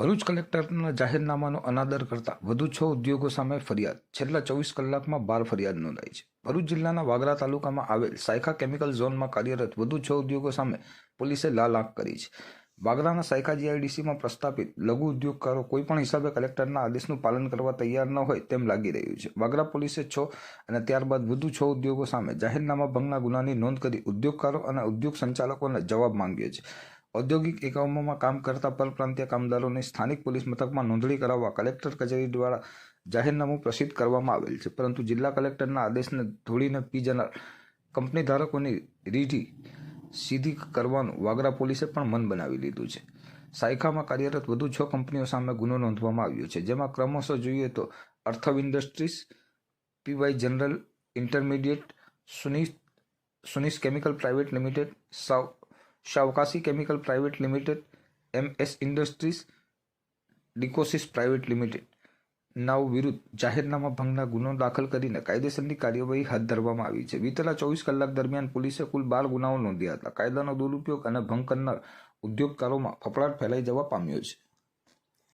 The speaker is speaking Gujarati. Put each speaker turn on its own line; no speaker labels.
ભરૂચ કલેક્ટરના જાહેરનામાનો અનાદર કરતા વધુ છ ઉદ્યોગો સામે ફરિયાદ. છેલ્લા ચોવીસ કલાકમાં બાર ફરિયાદ નોંધાઈ છે. ભરૂચ જિલ્લાના વાગરા તાલુકામાં આવેલ સાયખા કેમિકલ ઝોનમાં કાર્યરત વધુ છ ઉદ્યોગો સામે પોલીસે લાલ આંખ કરી છે. વાગરાના સાયખા જીઆઈડીસીમાં પ્રસ્થાપિત લઘુ ઉદ્યોગકારો કોઈપણ હિસાબે કલેક્ટરના આદેશનું પાલન કરવા તૈયાર ન હોય તેમ લાગી રહ્યું છે. વાગરા પોલીસે છ અને ત્યારબાદ વધુ છ ઉદ્યોગો સામે જાહેરનામા ભંગના ગુનાની નોંધ કરી ઉદ્યોગકારો અને ઉદ્યોગ સંચાલકોને જવાબ માંગ્યો છે. ઔદ્યોગિક એકમોમાં કામ કરતા પરપ્રાંતીય કામદારોની સ્થાનિક પોલીસ મથકમાં નોંધણી કરાવવા કલેક્ટર કચેરી દ્વારા જાહેરનામું પ્રસિદ્ધ કરવામાં આવેલ છે. પરંતુ જિલ્લા કલેક્ટરના આદેશને ધોળીને પી જનાર કંપની ધારકોની રીઢી સીધી કરવાનું વાગરા પોલીસે પણ મન બનાવી લીધું છે. સાયખામાં કાર્યરત વધુ છ કંપનીઓ સામે ગુનો નોંધવામાં આવ્યો છે. જેમાં ક્રમશઃ જોઈએ તો અર્થવ industries, P Y general, intermediate, Sunish Sunish chemical private limited, સાવ શાવકાશી chemical private limited M S industries ડિકોસિસ private limited નાવ વિરુદ્ધ જાહેરનામા ભંગના ગુનો દાખલ કરીને કાયદેસરની કાર્યવાહી હાથ ધરવામાં આવી છે. વિતેલા ચોવીસ કલાક દરમિયાન પોલીસે કુલ બાર ગુનાઓ નોંધ્યા હતા. કાયદાનો દુરુપયોગ અને ભંગ કરનાર ઉદ્યોગકારોમાં ફફડાટ ફેલાઈ જવા પામ્યો છે.